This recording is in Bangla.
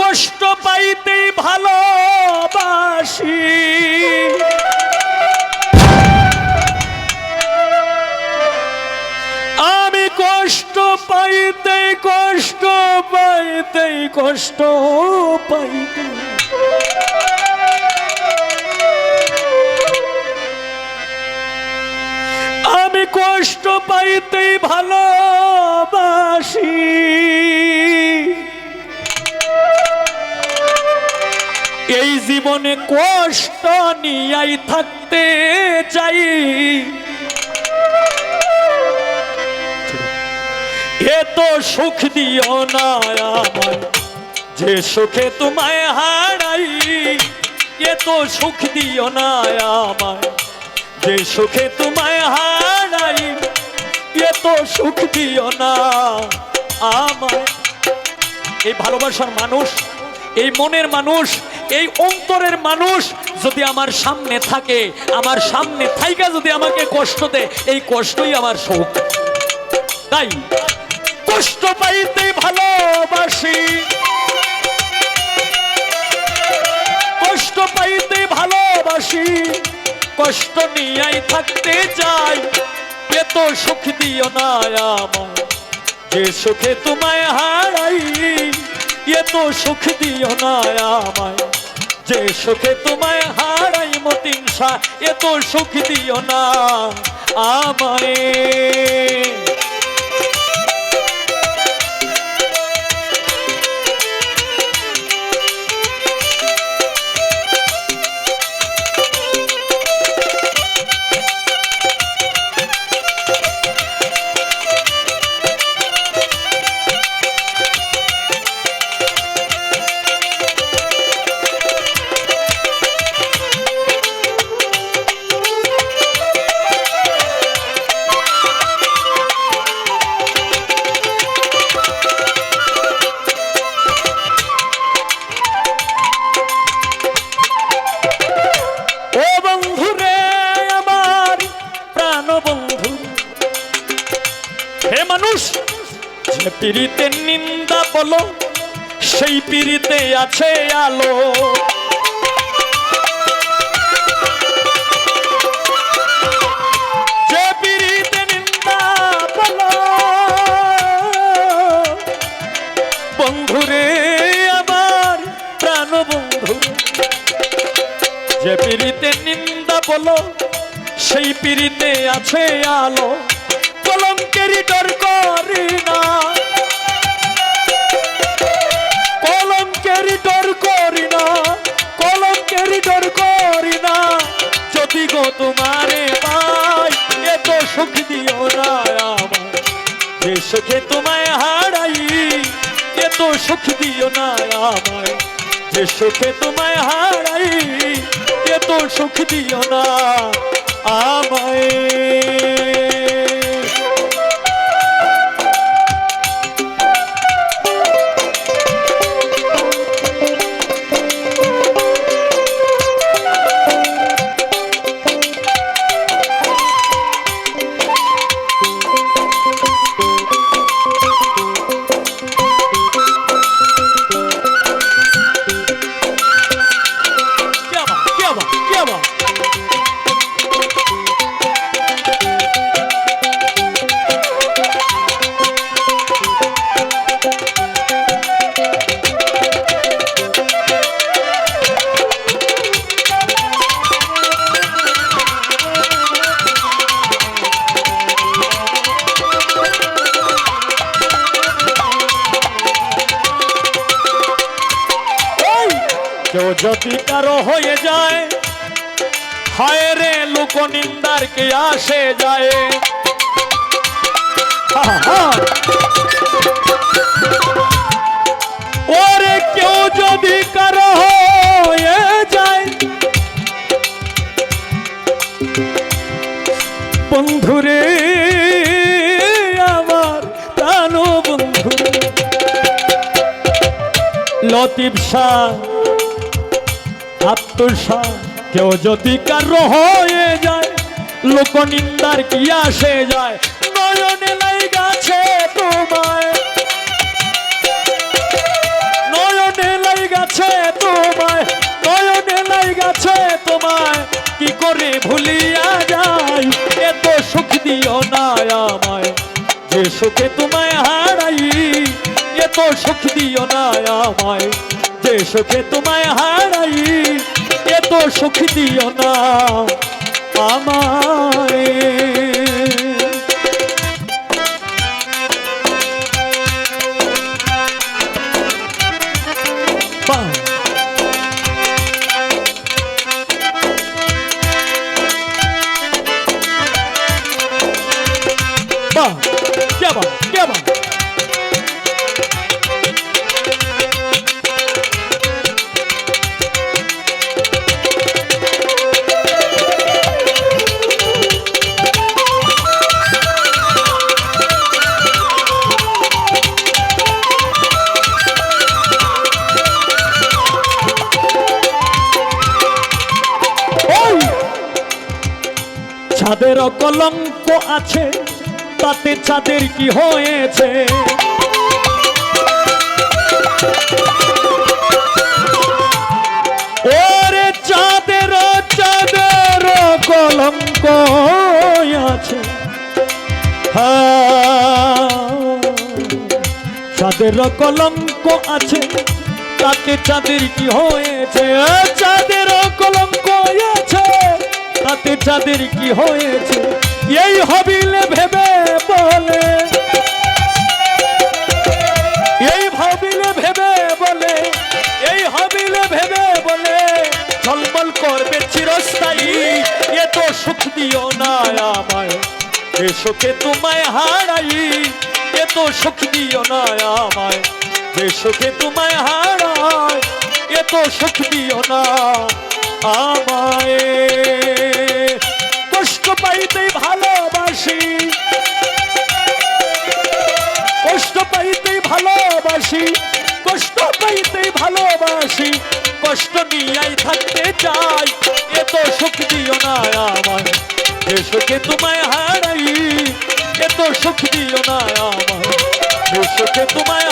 কষ্ট পাইতেই ভালোবাসি। আমি কষ্ট পাইতে কষ্ট পাইতে কষ্ট পাইতে আমি কষ্ট পাইতেই ভালোবাসি। জীবনে কষ্ট নিয়াই থাকতে চাই। এত সুখ দিও না আমায় যে সুখে তোমায় হারাই। এত সুখ দিও না আমায় যে সুখে তোমায় হারাই। এত সুখ দিও না আমায় এই ভালোবাসার মানুষ, এই মনের মানুষ এই অন্তরের মানুষ যদি আমার সামনে থাকে, আমার সামনে থাইকা যদি আমাকে কষ্ট দেয়, এই কষ্টই আমার সুখ। তাই কষ্ট পাইতে ভালোবাসি। কষ্ট পাইতে ভালোবাসি। কষ্ট নিয়াই থাকতে চাই এত সুখ দিও না আমায় যে সুখে তোমায় হারাই এত সুখ দিও না আমায় যে সুখে তোমায় হারাই মতিনসা এত সুখ দিও না আমায় হে মানুষ, যে পিড়িতে নিন্দা বলো, সেই পিড়িতে আছে আলো। যে পিড়িতে নিন্দা বলো প্রাণ বন্ধু পিড়িতে নিন্দা বলো, সেই পিড়িতে আছে আলো। কলঙ্কেরই ডর করি না। কলঙ্কেরই ডর করি না কলঙ্কেরই ডর করি না। যদি গো তোমারে পাই এত সুখ দিও না আমার যে সুখে তোমায় হারাই এত সুখ দিও না আমায়। যে সুখে তোমায় হারাই এত সুখ দিও না আমায়। কেউ যদি কারও হয়ে যায়, হায় রে লোক নিন্দার কে আসে যায়। ওরে কেউ যদি কারও হয়ে যায়, বন্ধুরে, আমার প্রাণ বন্ধু লতিফ শাহ আত্মসা কেউ যদি কারও হয়ে যায়, লোকনিন্দার কি আসে যায়? নয়নে লাই গাছে তোমায়। নয়নে লাই গাছে তোমায়, নয়নে লাই গাছে তোমায়। কি করে ভুলিয়া যায় এত সুখ দিও না আমায়। যে সুখে তোমায় হারাই, এত সুখ দিও না আমায়। দেশকে তোমায় হারাই এত সুখ দিও না আমায়। Come on. ছাদের কলঙ্ক আছে তাতে ছাদের কি হয়েছে? ওরে চাঁদের চাঁদের কলঙ্ক আছে। হ্যাঁ, চাঁদের কলঙ্ক আছে তাতে চাঁদের কি হয়েছে? চাঁদের তাতে চাঁদের কি হয়েছে, এই হবিলে ভেবে বলে। এই ভাবিলে ভেবে বলে, এই হবিলে ভেবে বলে ঝলমল করবে চিরস্থায়ী, এ তো সুখ দিও না আমায়। এ সুখে তোমায় হারাই, এ তো সুখ দিও না আমায়। যে সুখে তোমায় হারাই, এ তো সুখ দিও না আমায়। পাইতেই ভালোবাসি। কষ্ট পাইতেই ভালোবাসি, কষ্ট পাইতেই ভালোবাসি, কষ্ট নিয়াই থাকতে চাই এত সুখ দিও না আমায় এ তোমায় হারাই এত সুখ দিও না আমায় এ তোমায়